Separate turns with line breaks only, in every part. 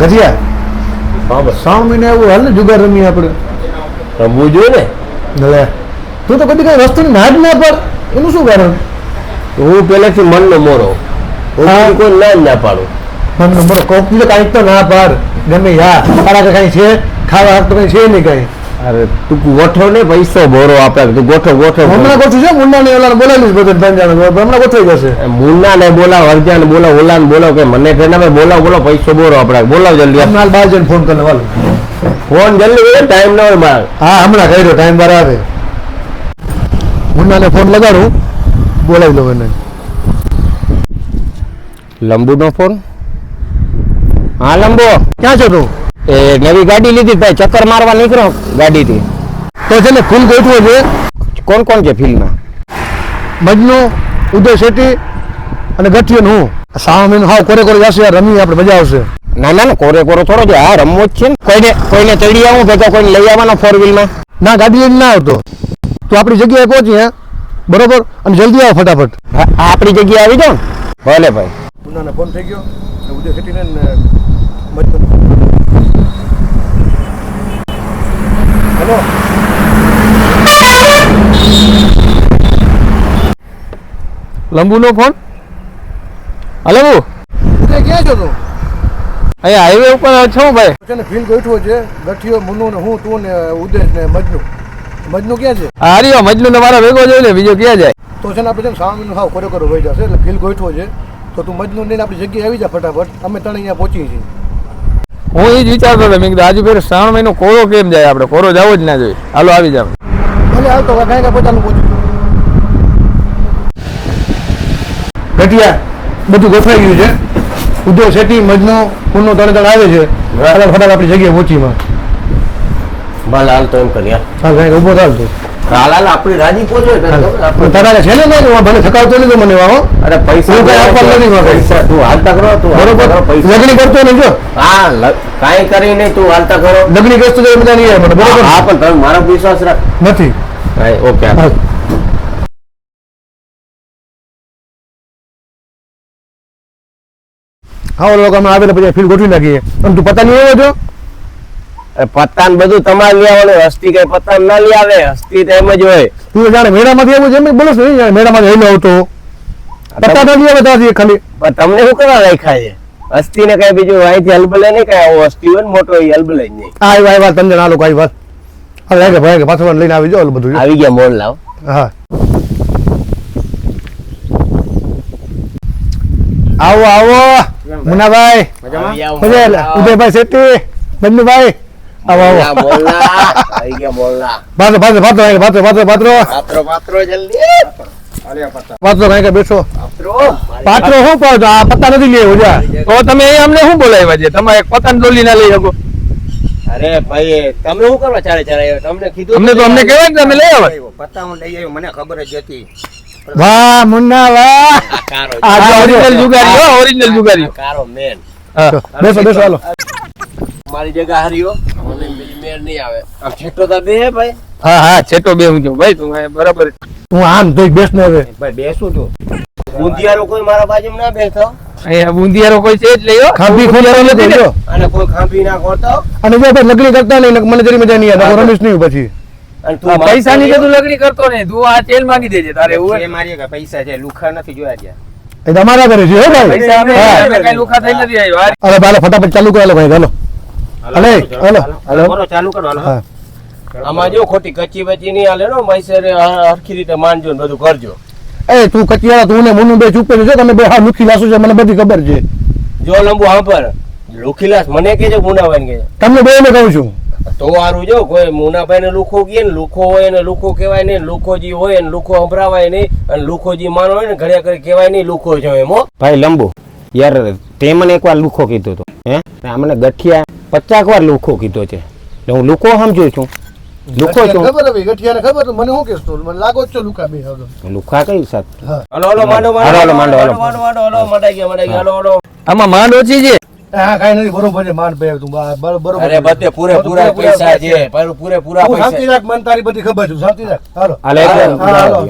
ગજિયા શ્રાવણ મહિને એવું હાલ ને જુગાર રમીએ આપણે.
રમવું જોઈએ ને?
લે તું તો કદી કઈ વસ્તુની ના જ ના પાડ. એનું શું કારણ?
હું પહેલેથી મનનો મોરો. હું. કોઈ ના જ ના પાડું.
મને મોરો. કોક દીધો કાંઈક તો ના પાડ. ગમે યા. તારા કાંઈ છે? ખાવા તો કઈ છે નહીં કાંઈ?
અરે તું ગોઠો ને પૈસો ભરો આપે તું ગોઠો ગોઠો
હમણાં ગોઠું છે? મુન્ના ને ઓલા બોલાવી બધે ત્રણ હમણાં ગોઠવાઈ જશે.
મુન્ના ને બોલાવ અરજા ને બોલાવ ઓલા ને બોલાવ કે મને કે ના બોલાવ બોલો પૈસો બોરો આપણે બોલાવ જલ્દી.
હમણાં બાર જણ ફોન કરીને વાલો
ફોન જલ્દી કરે ટાઈમ ન હોય માર.
હા હમણાં કર્યો ટાઈમ બાર આવે. મુન્નાને ફોન લગાડું. બોલાવી લો એને.
લંબુ નો ફોન હા લંબુ.
ક્યાં છો તું?
એ નવી ગાડી લીધી ભાઈ ચક્કર મારવા નીકળો ગાડીથી.
તો છે ને ફૂલ ગોઠવો છે?
કોણ કોણ છે ફિલ્મમાં
મજનુ ઉદય શેટ્ટી અને ગઠિયન હું. સામે મહિનો હાવ કોરે કોરે જશે યાર રમી આપણે મજા આવશે.
ના ના ના કોરે કોરો થોડો છે. હા રમવો જ છે ને. કોઈને કોઈને ચડી આવું ભેગા કોઈને લઈ આવવાનો ફોર વ્હીલમાં
ના ગાડી લઈને ના આવતો. તો આપણી જગ્યાએ પહોંચી હે? બરોબર? અને જલ્દી આવો ફટાફટ.
આ આપણી જગ્યાએ આવી જાઓ ભલે ભાઈ.
પુનાને ફોન થઈ ગયો ઉદય શેટ્ટીને હેલો
લંબુનો ફોન? હલો
ઉદય ક્યાં છો તું?
અહીંયા હાઈવે ઉપર છો ભાઈ?
છે ને ફીલ બેઠો છે. ગઠિયો મુનુ ને હું તું ને ઉદેશ ને મજનુ. મજનુ ક્યાં છે?
આ હરિયો મજનુ ને મારા ભેગો જોઈ લે બીજો ક્યાં જાય?
તો છે ને આપણે છે ને શ્રાવણ મહિનો હાવ કોરે કોરે વહી જશે એટલે ફીલ ગોઠવો છે. તો તું મજનુ લઈને આપણી જગ્યાએ આવી જા ફટાફટ. અમે ત્રણ અહીંયા પહોંચીએ છીએ.
હું એ જ વિચારતો હતો મેં કીધું આજે ફેર શ્રાવણ મહિનો કોરો કેમ જાય આપણે કોરો જવો જ ના જોઈએ. હાલો આવી જાવ
ભલે પોતાનું ઘટિયા બધું ગોઠવાઈ ગયું છે. ઉદ્યોગ શેઠી મજનો પૂરનો ત્રણ ત્રણ આવે છે. ફટાફટ આપણી જગ્યાએ પહોંચીમાં
ભલે હાલ તો એમ કરીએ
હા. કાંઈક ઊભો થાલ તું
હાલ હાલ આપણી રાજી પહોંચો
તારા છે ને ના થકાવતો નહીં મને વાહો
અરે પૈસા
હું કાંઈ આપવાનું નથી
પૈસા તું હાલતા કરો તું
બરોબર.
પૈસા
લગણી કરતો નહીં જો.
હા કાંઈ કરી નહીં તું હાલતા કરો.
લગણી કરતો તો બધા નહીં મને બરોબર.
હા પણ તમે મારો વિશ્વાસ રાખ.
નથી.
ઓકે
હા. લોકો અમે આવેલા પછી ફીલ ગોઠવી નાખીએ. અને તું પતા નહીં આવ્યો છો
પત્તા બધું તમારે લઈ આવવાનું હસ્તી કઈ પત્તા ના લઈ આવે હસ્તી તો એમ જ હોય.
તું જાણે મેળામાંથી એવું જેમ બોલો છો મેળામાંથી હેલો આવતો પત્તા તો લઈ આવે ત્યાંથી ખાલી.
પણ તમને શું કરવા રાખ્યા છે? હસ્તી ને કઈ બીજું અહીંથી હલબલે નહીં કઈ આવો હસ્તી હોય ને મોટો એ હલબલે જ નહીં.
આ આવ્યા વાત તમને ના લોકો આવ્યા હવે લાગે ભાઈ પાછો પાછળ લઈને આવી જાવ બધું.
આવી ગયા મોલ લાવ.
હા. આવો આવો. મુનાભાઈ. મજા ઉદયભાઈ શેટ્ટી. બંધુભાઈ બેસો
પાત્રો
શું પાડો? આ પત્તા નથી લે ઓજા
તો તમે અમને શું બોલાવ્યા છે? તમે પત્તા ડોલી ના લઈ શકો.
અરે ભાઈ તમે શું કરવા ચાલે ચાલે તમને કીધું
અમને તો અમને કહેવાય ને તમે લઈ આવો
પત્તા હું લઈ આવ્યો મને ખબર જ હતી.
વાહ મુન્ના વાહ.
આ
ઓરિજિનલ જુગારી હો ઓરિજિનલ જુગારી.
કારો મેન
બેસો બેસો હાલો.
મારી જગ્યા હાર્યો મને બીજી નહીં આવે. આમ છેટો તો બે હે ભાઈ?
હા હા છેટો બે હું ભાઈ તું બરાબર
હું આમ તો બેસ ને હવે
ભાઈ બેસું છું.
ઊંધિયારો કોઈ મારા બાજુ ના બેસતો
અહીંયા બુંદિયારો કોઈ છે જ લઈ
ખાંભી નથી
અને કોઈ ખાંભી ના ખોરતો
અને જો ભાઈ લગણી કરતા નહીં મને જરી મજા નહીં આવે. રમેશ નહીં પછી.
અને તું
આ પૈસા ની તું લગડી કરતો નહીં. તું આ તેલ માંગી દેજે તારે એવું
મારી પૈસા છે લુખા નથી જોયા ગયા.
એ તો અમારા ઘરે છે ભાઈ.
પૈસા અમે
હા.
અમે કઈ લુખા થઈ નથી આવ્યો. આ
અરે બાલે ફટાફટ ચાલુ કરો ભાઈ હાલો. હાલો હલો હલો
કરો ચાલુ કરો હલો.
આમાં જો ખોટી કચ્ચી બચ્ચી નહીં હાલે નો મૈસરે હરખી રીતે માનજો ને બધું કરજો.
એ તું કચિયાળા તું ને મુનું બે ચૂપે છે તમે બે હા લુખી લાસો છે મને બધી ખબર છે.
જો લંબુ સાંભળ લોખીલાસ મને કે છે મુનાભાઈ કે
તમને બે ને કહું છું.
તો હારું જો કોઈ મુનાભાઈ ને લુખો કહે ને લુખો હોય ને લુખો કહેવાય નહીં લુખોજી હોય ને લુખો સંભળાવાય નહીં અને લુખોજી માનો હોય ને ઘડિયા કરી કહેવાય નહીં લુખો જો એમ
ભાઈ લંબુ યાર તે મને એકવાર લુખો કીધો તો હે? મને ગઠિયા પચાસ વાર લુખો કીધો છે. એટલે હું લુખો સમજુ છું. લુખો છું.
ખબર હવે ગઠિયાને ખબર? મને શું કેસ તું મને લાગો છો લુખા બે હવે.
લુખા કઈ સાત?
હલો હલો માંડો
હાલો, હલો માંડો, હલો.
માંડો માંડો હલો મંડાઈ ગયા મંડાઈ ગયા હલો હલો.
આમાં માંડ ઓછી છે?
હા કાઈ નથી બરોબર છે માંડ ભાઈ તું બરોબર
અરે બધે પૂરે પૂરા પૈસા છે. પર પૂરે પૂરા
પૈસા શાંતિ રાખ મન તારી બધી ખબર છે. શાંતિ રાખ. હાલો.
હાલે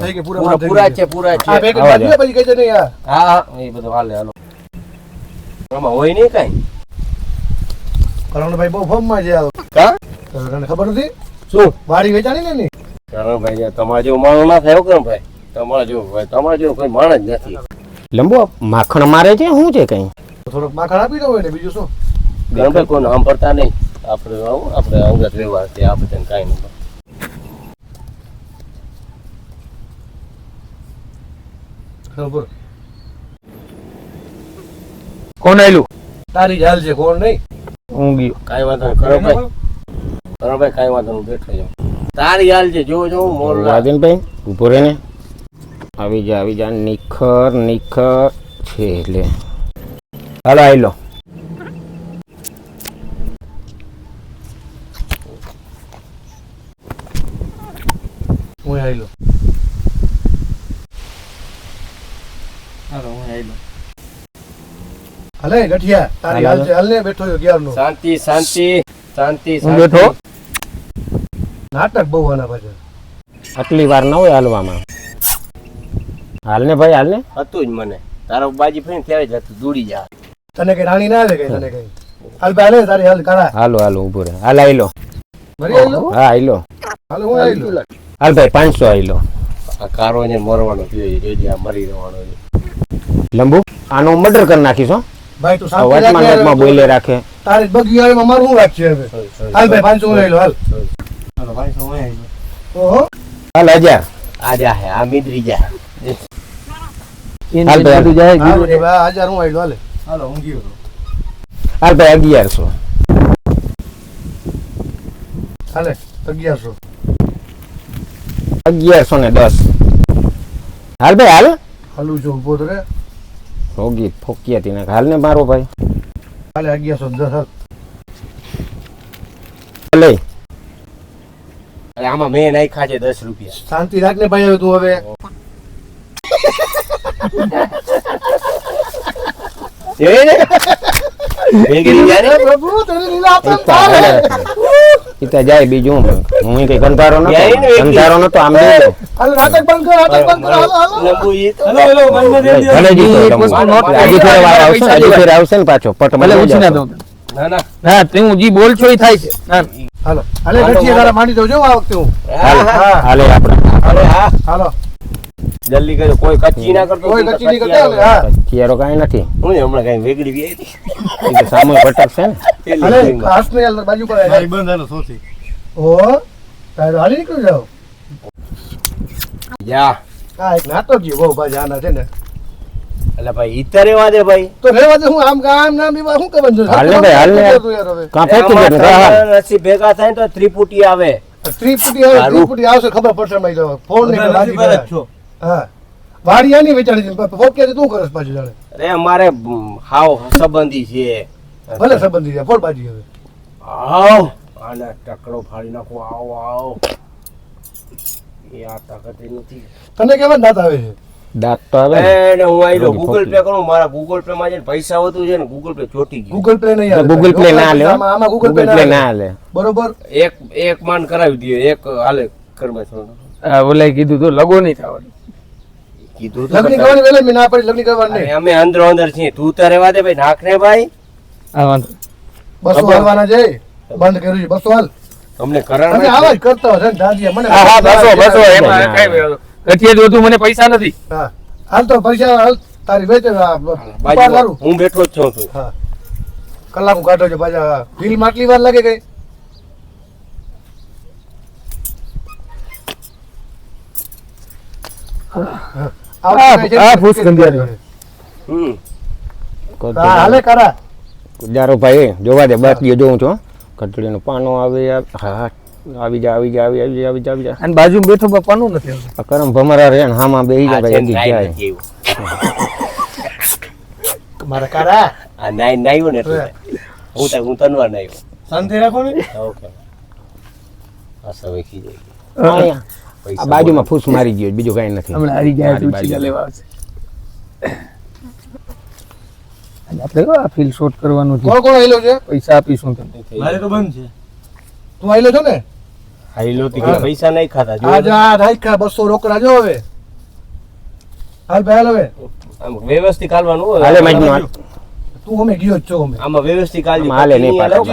થઈ ગયું પૂરા
પૂરા. છે પૂરા છે.
આ બાજુ પછી કહેજે નહીં
હા હા એ બધું હાલે હાલો. આમાં હોય નહીં કઈ?
કરણભાઈ બહુ ફોર્મમાં છે.
કા
તને ખબર નથી?
શું?
વાડી વેચાણી ને
કરણભાઈ તમારા જેવો માણસ ના થાય કરણભાઈ તમારા જેવો ભાઈ તમારા જેવો કોઈ માણસ જ નથી.
લંબો માખણ મારે છે શું છે કઈ?
થોડોક માખણ આપી દો એટલે બીજું શું?
કરણભાઈ કોઈ સાંભળતા નહીં. આપણે આવું આપણે અંગત વ્યવહાર છે આ બધાને કાંઈ નહીં.
ખબર?
કોણ આયલું?
તારી હાલ છે કોણ નહીં?
હું ગયો
કાંઈ વાંધો નહીં. કરો ભાઈ. કાંઈ વાંધો નહીં. બેઠો જાઉં તારી હાલ છે જો જો મોર
રાજનભાઈ ઊભો રહે ને. આવી જા આવી જા. નિખર નિખર છે એટલે. હાલો આવી લો.
હું આવેલો હલે ગઠિયા તારી હાલ છે હાલ બેઠો છો ક્યારનો
શાંતિ શાંતિ શાંતિ
હું બેઠો?
નાટક બહુ આના પાછળ.
આટલી વાર ના હોય હાલવામાં. હાલ ને ભાઈ હાલ ને
હતું જ મને. તારો બાજી ત્યારે જ હતું દોડી જા.
તને કઈ રાણી ના આવે કઈ તને કઈ? હાલ ભાઈ હાલે તારી હાલ કરા
હાલો હાલો ઊભો રહે. હાલ આઈ લો
મરી
હા આઈ લો
હાલ હું આવેલો
હાલ ભાઈ પાંચસો આઈ લો
આ કારો ને મરવાનો મરી રહેવાનો
લંબુ આનો મર્ડર કરી નાખીશ હો.
ભાઈ તું શાંતિ રાખ
બોલે રાખે.
તારી બગી આવે મારું શું વાત છે હવે હાલ ભાઈ પાંચસો હું લો હાલ. ઓહો.
હાલ
આજા. આજા હે આ મિદ્રી જા.
હાલ ભાઈ.
બધું જાય
હા હજાર હું આવેલો હાલે. હાલો હું ગયો
હાલ ભાઈ અગિયારસો.
હાલે અગિયારસો.
અગિયારસો ને દસ. હાલ ભાઈ હાલ.
હાલું છું ઊભો તો રે.
રોગી ફોકી હતી નાખ હાલ ને મારો ભાઈ.
કાલે અગિયારસો દસ
લઈ
આમાં મેં નાખ્યા છે દસ રૂપિયા.
શાંતિ રાખ ને ભાઈ હવે તું હવે.
જોઈ
હાલે. જાય બીજું. હું હું કઈ કંટારો
ને એકલી.
આમ જોજો.
હાલ નાટક બંધ કર નાટક બંધ કર હાલો હાલો.
લંબુ ઈ. તો-
ભલે આજે ફેર આવશે ને પાછો. પટ
ભલે ઉછી ના. દઉં.
ના ના.
તું જી બોલ છો એ થાય છે. ના
હાલો. હાલે ગઠિયા તારા માંડી દઉં જો આ વખતે હું.
હાલો. હાલે આપણે
અરે હા
હાલો.
જલ્દી કરજો. કોઈ કચ્ચી ના કરતો
કોઈ કચ્ચી નહીં કરતા હા.
ચિયારો કાંઈ નથી.
હું હમણાં કઈ વેગડી વી આવી
ઈ સામે ભટક
છે
ને.
અરે
ખાસ ને હાલ બાજુ પર આવી સોથી. ઓ તારે હાલી નીકળી જાવ
જા.
આ એક નાતો જી બહુ ભાઈ આના છે ને.
એટલે ભાઈ ઈતર રેવા દે ભાઈ.
તો રેવા દે હું આમ ગામ નામ બી શું કે બંધ
હાલ ને ભાઈ, હાલ ને.
કા યાર
ફેંકી દે હાલ.
ભેગા થાય ને તો ત્રિપુટી આવે.
ત્રિપુટી આવે ત્રિપુટી આવશે ખબર પડશે જાવ ફોન ને બાજી પર હા. વાડિયાની વેચાણી છે. ફોન કે તું કરસ પાછું જાણે.
અરે મારે હાવ સંબંધી છે.
ભલે સંબંધી છે ફોન પાછી હવે.
આવ આને ટકડો ફાડી નાખો. આવ આવ. એ આ તાકાત નથી.
તને કેવા દાંત આવે છે?
દાંત તો આવે ને.
હું આઈ
રોગી
ગૂગલ પે કરું મારા ગૂગલ પે માં જે પૈસા વધુ છે ને ગૂગલ પે ચોટી ગયું.
ગૂગલ પે નહીં
તો ગૂગલ પે ના લે
આમાં ગૂગલ પે ના
ના
હાલે.
હાલે.
બરોબર?
એક એક માન કરાવી દઈએ એક હાલે
આ ઓલાએ કીધું તો લગો નહીં થવાનું.
કીધું તો
લગ્ન કરવાની વેલે મે ના પડી લગ્ન કરવાની નહીં.
અમે અંદર અંદર છીએ. તું તો રેવા દે ભાઈ નાખ ને ભાઈ.
બસો હાલવાના છે. બંધ કર્યું છે. બસો હાલ.
અમને કરણ
અમે આવા જ કરતા હો છે ને મને
હા હા બસો બસો એમાં કઈ ગઠિયે જ વધુ મને પૈસા નથી.
હા. હાલ તો પૈસા હાલ. તારી વેચે તારું
હું બેઠો જ છું તું
હા. કલાક કાઢો છો પાછા. બિલ આટલી વાર લાગે કઈ? હા.
આ- ફૂસ ગંધિયારી.
હમ.
હા, હાલે કરા.
જારો ભાઈ જોવા દે બાકી જોઉં છું કટડીનું પાનો આવે હા આવી જા આવી જા આવી આવી આવી જા આવી જા.
અને બાજુ બેઠો બાપાનું નથી
આ કરમ ભમરા રે હામાં બેહી જાય
છે
ભાઈ
નાઈ
જાય.
મારા કરા.
આ નાઈ નાયું ને હું. તો હું તનવાર નાયો
શાંતિ રાખો ને.
ઓકે. આ સમય ખીજાઈ ગઈ.
આ
પૈસા
બાજુમાં ફૂસ મારી ગયો બીજું કઈ નથી.
હમણાં હારી ગયા
મારી
લેવા આવશે આપણે કહો આ ફિલ શોટ કરવાનું છે?
કોણ કોણ આવેલો છે?
પૈસા આપીશું તમને.
તું આવેલો છો. ને?
થી કે પૈસા નહીં ખાતા જો
આજ આ રાખ્યા બસો રોકડા જો હવે. હાલ ભાઈ હાલ હવે.
આમ વ્યવસ્થિત હાલવાનું
હાલે માજનો હાલ.
તું અમે ગયો છો અમે.
આમાં વ્યવસ્થિત કાળજી
હાલે નહીં પાડો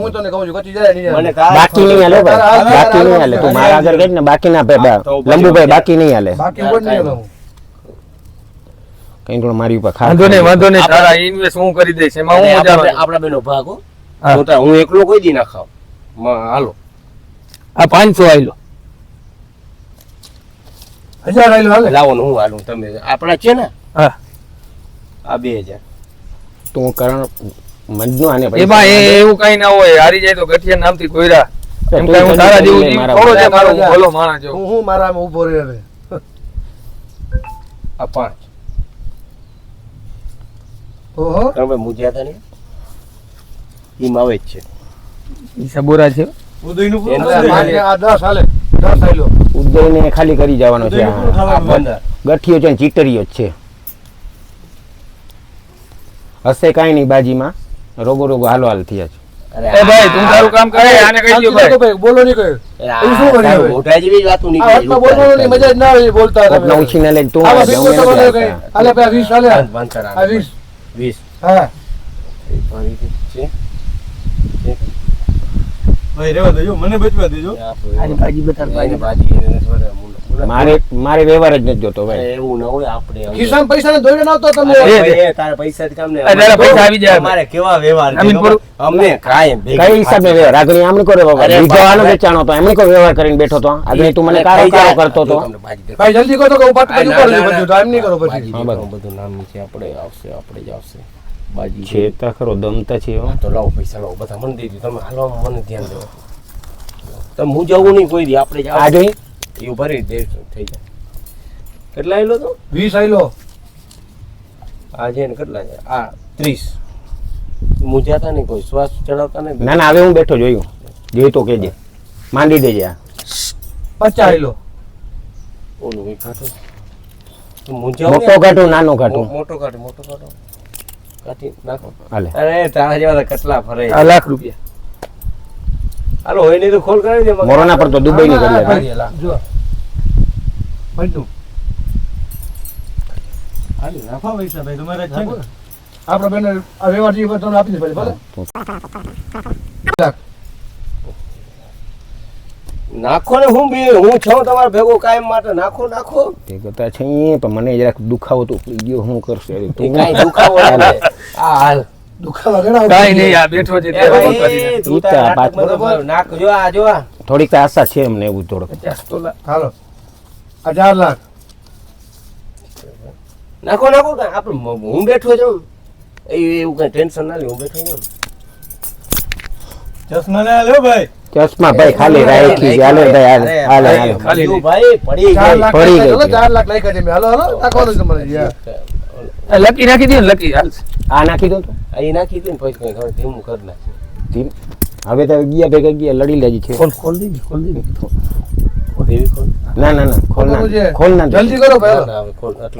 હું તને કહું છું કચી જરાય નહીં હાલે.
બાકી નહીં હાલે ભાઈ બાકી નહીં હાલે તું મારા આગળ કઈ ને બાકી ના ભાઈ બાકી નહીં હાલે.
બાકી કોઈ નહીં હાલે
કઈ પણ મારી ઉપર ખાસ
વાંધો નહીં વાંધો નહીં તારા ઇન્વેસ્ટ હું કરી દઈશ એમાં હું મજા આવે
આપણા બેનો ભાગ હો. મોટા હું એકલો કોઈ દી ના ખાવ હાલો.
આ 500 આઈલો
હજાર આઈલો હાલે.
લાવો હું હાલું તમે આપણા છે ને?
હા.
આ બે હજાર.
તો હું કરણ મજનુ આને
એમાં એ એવું કઈ ના હોય હારી જાય તો ગઠિયા નામથી કોઈરા એમ કઈ હું તારા જેવું જીવ થોડો છે મારો ભલો માણસ જો
હું હું મારા ઊભો રહે હવે?
આ પાંચ.
ઓહો.
તમે મુજ્યા હતા ને ઈ છે.
ઈ સબોરા છે.
આ 10 હાલે. 10 હાલ્યો.
ઉદયને ખાલી કરી જવાનો છે ગઠિયો છે ચીટરીયો છે. હશે કાંઈ નહીં બાજીમાં. રોગો રોગો હાલો હાલ થયા છે.
જ
ના આવે બોલતા તમે.
નવ મને બચવા દેજો.
આની
ભાજી બતાર
મારે મારે વ્યવહાર જ નથી જોતો ભાઈ
એવું ના હોય આપણે.
ખિસ્સામાં પૈસાને દોડ્યો નતો તમે
તારા પૈસાથી કામ નહીં.
પૈસા આવી જાય.
મારે કેવા વ્યવહાર
અમીન.
અમને કાંઈ
કઈ હિસાબે વ્યવહાર આગળ આમણે કરે બાબા બીજો આનો. વેચાણો તો એમણે કોઈ વ્યવહાર કરીને બેઠો તો આગળ તું મને કારો કારો કરતો તો.
ભાઈ જલ્દી કહો તો કે
ઉપાટ
કરી
ના,
ઉપર બધું ટાઈમ નહીં કરો પછી.
બધું નામ નીચે આપણે આવશે આપણે જ આવશે બાજી
છે તા ખરો દમ તો છે
તો લાવો પૈસા લાવો બધા મને દઈ દીધું તમે હાલો મને ધ્યાન દેવો તમે હું જવું નહીં કોઈ દી આપણે જ
આ
આવશું.
જોઈ
એ ઊભા રહી દે થઈ જાય. કેટલા આવેલો તો?
વીસ આવેલો
આ છે ને કેટલા છે? આ ત્રીસ. મૂજાતા નહીં કોઈ? શ્વાસ ચડાવતા નહીં
ના ના હવે હું બેઠો જોયું જોઈ તો કેજે માંડી દેજે આ.
પચાસ આવેલો
ઓલું એ ખાટો?
મોટો ઘાટું નાનો ઘાટું
મોટો કાઢો મોટો કાઢો કાઢી નાખો. અરે તારા જેવા કેટલા ફરે.
લાખ રૂપિયા.
હાલો હોય નહીં તો ખોલ કરી દે.
મોરોના પર તો દુબઈ ની કરી લે
જો. બધું
હાલ નાખો પૈસા ભાઈ તમારે છે ને.
બેન આ વ્યવહાર જે તમને આપી દે ભલે ભલે.
નાખો ને હું બી હું છો તમારે ભેગો કાયમ માટે. નાખો નાખો.
તે કરતા છે પણ મને જરાક દુખાવો તો ગયો હું કરશે? તું
કાઈ દુખાવો આ હાલ.
થોડીક આશા છે એમને એવું થોડુંક.
હાલો. હજાર લાખ.
નાખો નાખો આપણે હું બેઠો છું. એવું કઈ ટેન્શન ના લે હું બેઠો છું.
ચશ્મા ભાઈ?
ચશ્મા ભાઈ ખાલી રાખી હાલે ભાઈ
લાખ નાખ્યા
છે.
હાલો હાલો નાખો તો
તમારે લકી નાખી દે ને લકી
આ નાખી દો તો.
આ નાખી દે ને પછી કઈ ખબર ધીમું કરી નાખે.
ધીમ. હવે તો ગયા ભેગા ગયા લડી લેજી છે
ખોલ ખોલ દે ખોલ દે
ના. ના ના ખોલ
છે.
ના ખોલ ના
જલ્દી કરો ભાઈ.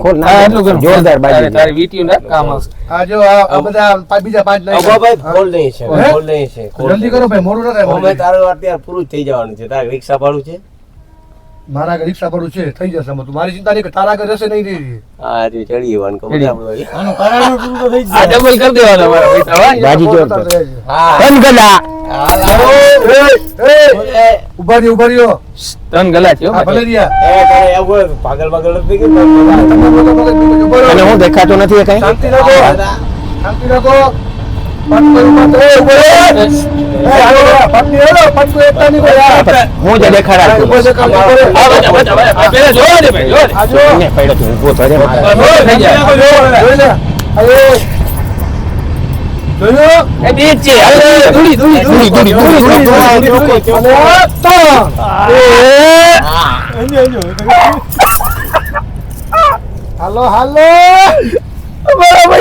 ખોલ
ના
એટલું કર.
જોરદાર બાજી
તારે- વીટીયું ના કામ આવશે.
આ જો આ બધા બીજા પાંચ
અગો
નાખ્યા.
ભાઈ ખોલ દઈએ છે ખોલ દઈએ છે
જલ્દી કરો ભાઈ મોડું ના થાય
અમે. તારું અત્યારે પૂરું થઈ જવાનું છે. તારે રિક્ષા ભાડું છે?
મારા આગળ રિક્ષા પડું છે થઈ જશે મતું મારી ચિંતા નહીં કે તારા આગળ જશે નહીં થઈ
આ રે ચડી
વાન
કો
આનો કરાર પૂરો થઈ જશે
આ ડબલ કરી દેવાનો મારા પૈસા
બાજી
જોર
હા.
તન ગલા.
ઊભા રહ્યો ઊભા રહ્યો.
તન ગલા
થયો ભલે રહ્યા.
એ તારે એવું પાગલ પાગલ નથી કે
તમે બોલો બોલો ઊભા
રહ્યો દેખાતો નથી કઈ?
શાંતિ રાખો. શાંતિ રાખો.
હું
હાલો.
હાલો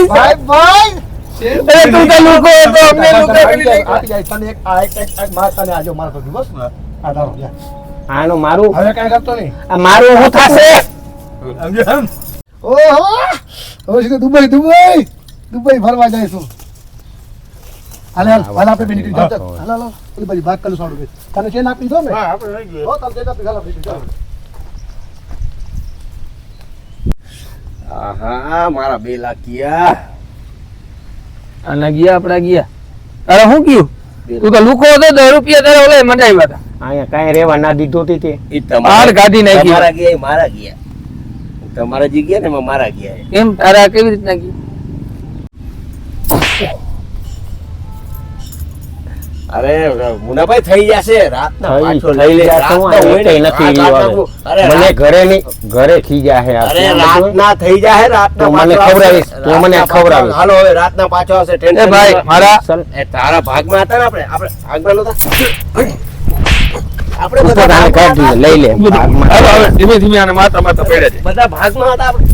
ભાઈ ભાઈ.
અરે તું તો લુકો હતો અમને લુકા
આપી જાય તને એક આ એક એક- એક માર તને આજો માર પર બસ. આ તારો જા.
મારું.
હવે કાંઈ કરતો નહીં.
આ મારું હું થાશે?
સમજો એમ?
ઓહો! હવે સીધું દુબઈ દુબઈ? દુબઈ ફરવા જઈશું હાલે હાલ હાલ આપણે બી નીકળી જાવ હાલ હાલ હાલ. ઓલી બાજુ ભાગ કરું સારું તને ચેન આપી દો ને.
હા આપણે રહી ગયું.
હો તને ચેન આપી હાલ આપણે
આહા મારા બે લાખિયા
અને ગયા આપડા ગયા. અરે શું કયું તું તો લુકો હતો દસ રૂપિયા તારે ઓલે મંડાવ્યા હતા.
અહીંયા કાંઈ રહેવા ના દીધો હતી તે.
ઈ
બહાર
તમારા
કાઢી નાખી.
મારા ગયા મારા ગયા. તમારા જે ગયા ને એમાં મારા ગયા.
એમ તારા કેવી રીતના ગયું
અરે મુનાભાઈ થઈ જશે. રાતના પાછો લઈ લે
થઈ નથી રહ્યો મને ઘરે ની ઘરે ખી જાહે
અરે રાતના થઈ જાય રાતના
મને
પાછો
ખવડાવીશ,
આવશે.
તો મને
રાતના પાછો હાલો હવે રાતના પાછો આવશે. ટેન્શન
ભાઈ મારા
એ તારા ભાગમાં હતા ને આપણે? ભાગમાં બધા
લઈ લે.
ધીમે ધીમે આને માથા માથા પડ્યા છે.
બધા ભાગમાં હતા આપણે.